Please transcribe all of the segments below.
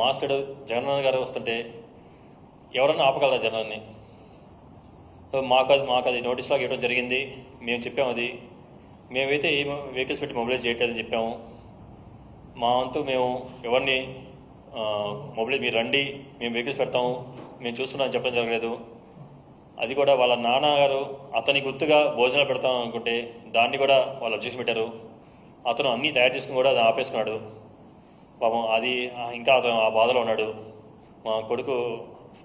Master Jagan గారు వస్తుంటే ఎవరన్నా ఆపగలరా జనాన్ని? సో మాకు అది మాకు అది నోటీస్ లాగా ఇవ్వడం జరిగింది మేము చెప్పాము అది. మేమైతే ఏ వెహికల్స్ పెట్టి మొబిలైజ్ చేయట్లేదని చెప్పాము. మా వంతు మేము ఎవరిని మొబైల్ మీరు రండి మేము వెహికల్స్ పెడతాము మేము చూస్తున్నాం చెప్పడం జరగలేదు. అది కూడా వాళ్ళ నాన్నగారు అతని గుర్తుగా భోజనాలు పెడతాం అనుకుంటే దాన్ని కూడా వాళ్ళు అబ్జెక్షన్ పెట్టారు. అతను అన్నీ తయారు చేసుకుని కూడా అది ఆపేసుకున్నాడు. పాపం అది ఇంకా అతను ఆ బాధలో ఉన్నాడు. మా కొడుకు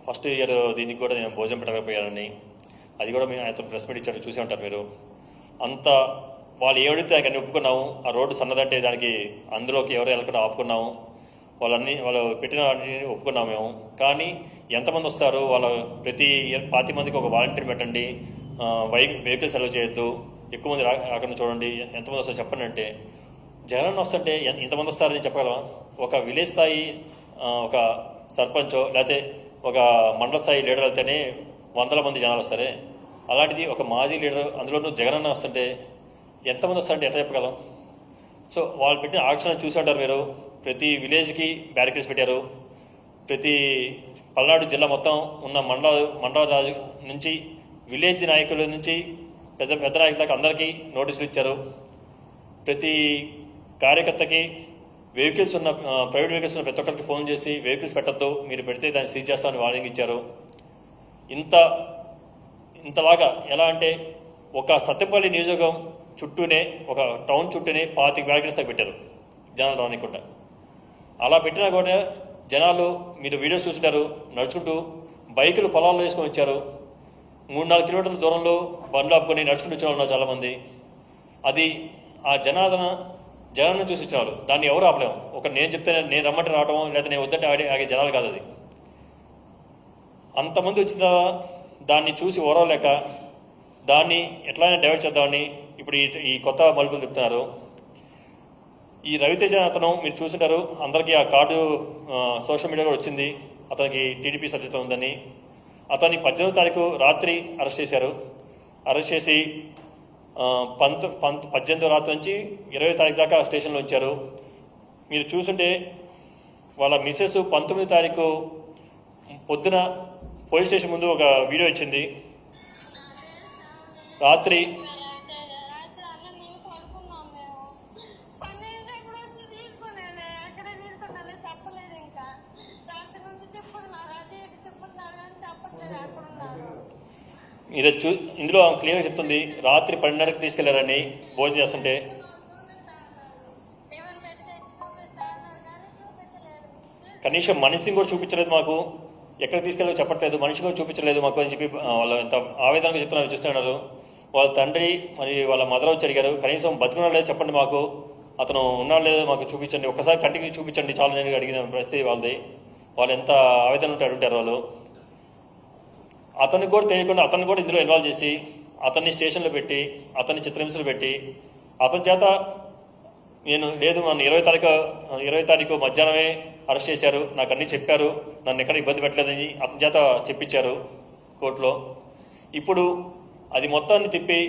ఫస్ట్ ఇయర్ దీనికి కూడా నేను భోజనం పెట్టకపోయానని అది కూడా మేము అతను ప్రెస్ మీట్ ఇచ్చాడు చూసే ఉంటారు మీరు. అంత వాళ్ళు ఏడితే దానికి అన్ని ఒప్పుకున్నాము. ఆ రోడ్డు సన్నదంటే దానికి అందులోకి ఎవరు వెళ్ళకుండా ఆపుకున్నాము. వాళ్ళన్నీ వాళ్ళు పెట్టిన వాటిని ఒప్పుకున్నాము మేము. కానీ ఎంతమంది వస్తారు? వాళ్ళ ప్రతి పాతి మందికి ఒక వాలంటీర్ పెట్టండి. వై వెహికల్స్ సెలవు చేయొద్దు. ఎక్కువ మంది రా రాకుండా చూడండి. ఎంతమంది వస్తారు చెప్పండి అంటే. జగన్ వస్తుంటే ఇంతమంది వస్తారని చెప్పగలవా? ఒక విలేజ్ స్థాయి ఒక సర్పంచో లేకపోతే ఒక మండల స్థాయి లీడర్ వెళ్తేనే వందల మంది జనాలు వస్తారే? అలాంటిది ఒక మాజీ లీడర్ అందులోనూ జగన్ అన్న వస్తుంటే ఎంతమంది వస్తారంటే ఎట్లా చెప్పగలం? సో వాళ్ళు పెట్టిన ఆక్షణ చూసి ఉంటారు మీరు. ప్రతి విలేజ్కి బ్యారికేడ్స్ పెట్టారు. ప్రతి పల్నాడు జిల్లా మొత్తం ఉన్న మండల మండల రాజు నుంచి విలేజ్ నాయకుల నుంచి పెద్ద పెద్ద నాయకులకు అందరికీ నోటీసులు ఇచ్చారు. ప్రతి కార్యకర్తకి వెహికల్స్ ఉన్న ప్రైవేట్ వెహికల్స్ ఉన్న ప్రతి ఒక్కరికి ఫోన్ చేసి వెహికల్స్ పెట్టద్దు మీరు పెడితే దాన్ని సీజ్ చేస్తామని వార్నింగ్ ఇచ్చారు. ఇంత ఇంతలాగా ఎలా అంటే ఒక సత్యపల్లి నియోజకవర్గం చుట్టూనే ఒక టౌన్ చుట్టూనే పాతిక బ్యారికేడ్స్ దాకా పెట్టారు జనాలు రానికుండా. అలా పెట్టినా కూడా జనాలు మీరు వీడియోస్ చూసినారు నడుచుకుంటూ బైకులు పొలాల్లో వేసుకొని వచ్చారు. మూడు నాలుగు కిలోమీటర్ల దూరంలో బండ్లు ఆపుకొని నడుచుకుంటూ వచ్చిన వాళ్ళు ఉన్నారు చాలామంది. అది ఆ జనాదన జనాన్ని చూసి ఇచ్చిన వాళ్ళు దాన్ని ఎవరు ఆపలేము. ఒక నేను చెప్తే నేను రమ్మంటే రావడం లేదా నేను వద్దంటే ఆడే ఆగే జనాలు కాదు అది. అంతమంది వచ్చిన తర్వాత దాన్ని చూసి ఓరవలేక దాన్ని ఎట్లయినా డైవర్ట్ చేద్దామని ఇప్పుడు ఈ కొత్త మలుపులు చెప్తున్నారు ఈ రవితేజ అతను మీరు చూసింటారు. అందరికీ ఆ కార్డు సోషల్ సోషల్ మీడియాలో వచ్చింది. అతనికి టీడీపీ సభ్యత్వం ఉందని. అతన్ని పద్దెనిమిది తారీఖు రాత్రి అరెస్ట్ చేశారు. అరెస్ట్ చేసి పంత పంత పద్దెనిమిదో రాత్రి నుంచి ఇరవై తారీఖు దాకా స్టేషన్లో ఉంచారు. మీరు చూసుంటే వాళ్ళ మిస్సెస్ పంతొమ్మిది తారీఖు పొద్దున పోలీస్ స్టేషన్ ముందు ఒక వీడియో ఇచ్చింది. రాత్రి మీరు చూ ఇందులో క్లియర్గా చెప్తుంది రాత్రి పన్నెండుకి తీసుకెళ్ళారని భోజనం చేస్తుంటే. కనీసం మనిషిని కూడా చూపించలేదు మాకు. ఎక్కడ తీసుకెళ్ళో చెప్పట్లేదు మనిషి కూడా చూపించలేదు మాకు అని చెప్పి వాళ్ళు ఎంత ఆవేదనగా చెప్తున్నారు చూస్తున్నారు వాళ్ళ తండ్రి మరి వాళ్ళ మదర్ వచ్చి అడిగారు కనీసం బతుకున్నాడు లేదో చెప్పండి మాకు. అతను ఉన్నాడు లేదో మాకు చూపించండి. ఒకసారి కంటికి చూపించండి చాలు నేను అడిగిన పరిస్థితి వాళ్ళది. వాళ్ళు ఎంత ఆవేదన ఉంటే అడుగుతారు వాళ్ళు. అతనికి కూడా తెలియకుండా అతన్ని కూడా ఇందులో ఇన్వాల్వ్ చేసి అతన్ని స్టేషన్లో పెట్టి అతన్ని చిత్రహింసలు పెట్టి అతని చేత నేను లేదు నన్ను ఇరవై తారీఖు ఇరవై తారీఖు మధ్యాహ్నమే అరెస్ట్ చేశారు నాకు అన్నీ చెప్పారు నన్ను ఎక్కడ ఇబ్బంది పెట్టలేదని అతని చేత చెప్పించారు కోర్టులో. ఇప్పుడు అది మొత్తాన్ని తిప్పి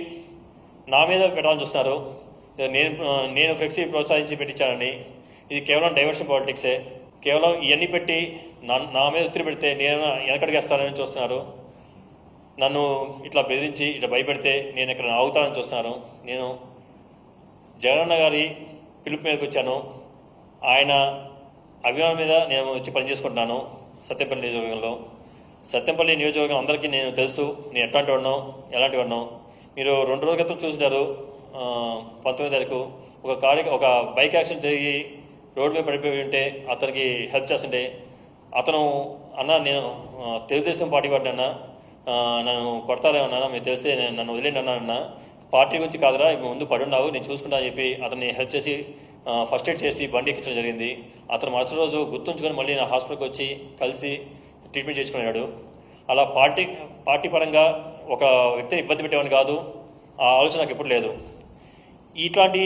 నా మీద పెట్టాలని చూస్తున్నారు. నేను నేను ఫ్లెక్సీ ప్రోత్సహించి పెట్టించానని. ఇది కేవలం డైవర్షన్ పాలిటిక్సే కేవలం ఇవన్నీ పెట్టి నా నా మీద ఒత్తిడి పెడితే నేను వెనకడిగేస్తానని చూస్తున్నారు. నన్ను ఇట్లా బెదిరించి ఇట్లా భయపెడితే నేను ఇక్కడ ఆగుతానని చూస్తున్నాను నేను జగనన్న గారి పిలుపు మేరకు వచ్చాను. ఆయన అభిమానం మీద నేను వచ్చి పనిచేసుకుంటున్నాను సత్యపల్లి నియోజకవర్గంలో. సత్యంపల్లి నియోజకవర్గం అందరికీ నేను తెలుసు. నేను ఎట్లాంటి వాడినో ఎలాంటి వాడినో. మీరు రెండు రోజుల క్రితం చూసినారు పంతొమ్మిది తారీఖు. ఒక కారు ఒక బైక్ యాక్సిడెంట్ జరిగి రోడ్డు మీద పడిపోయి ఉంటే అతనికి హెల్ప్ చేస్తుంటే అతను అన్న నేను తెలుగుదేశం పార్టీ వాడినన్నా నన్ను కొడతారే నన్ను మీరు తెలిస్తే నేను నన్ను వదిలేండి అన్నా అన్న పార్టీ గురించి కాదురా ముందు పడున్నావు నేను చూసుకుంటా అని చెప్పి అతన్ని హెల్ప్ చేసి ఫస్ట్ ఎయిడ్ చేసి బండి ఎక్కించడం జరిగింది. అతను మరుసటి రోజు గుర్తుంచుకొని మళ్ళీ నా హాస్పిటల్కి వచ్చి కలిసి ట్రీట్మెంట్ చేసుకున్నాడు. అలా పార్టీ పార్టీ పరంగా ఒక వ్యక్తిని ఇబ్బంది పెట్టేవాడిని కాదు. ఆ ఆలోచన నాకు ఎప్పుడు లేదు. ఇట్లాంటి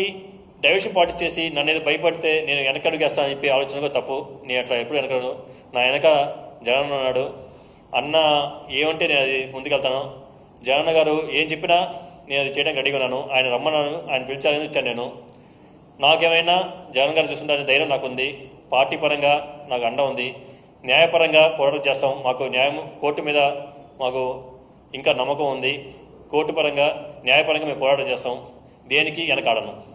డైవర్షన్ పార్టీ చేసి నన్ను ఏదో భయపడితే నేను వెనకడుగేస్తానని చెప్పి ఆలోచన కూడా తప్పు. నేను అట్లా ఎప్పుడు వెనకడు నా వెనక జగన్ ఉన్నాడు. అన్న ఏమంటే నేను అది ముందుకెళ్తాను. జగన్ గారు ఏం చెప్పినా నేను అది చేయడానికి రెడీగా ఉన్నాను. ఆయన రమ్మన్నాను ఆయన పిలిచాలని వచ్చాను నేను. నాకేమైనా జగన్ గారు చూస్తుంటారనే ధైర్యం నాకుంది. పార్టీ పరంగా నాకు అండ ఉంది. న్యాయపరంగా పోరాటం చేస్తాం. మాకు న్యాయం కోర్టు మీద మాకు ఇంకా నమ్మకం ఉంది. కోర్టు పరంగా న్యాయపరంగా మేము పోరాటం చేస్తాం. దేనికి వెనకాడను.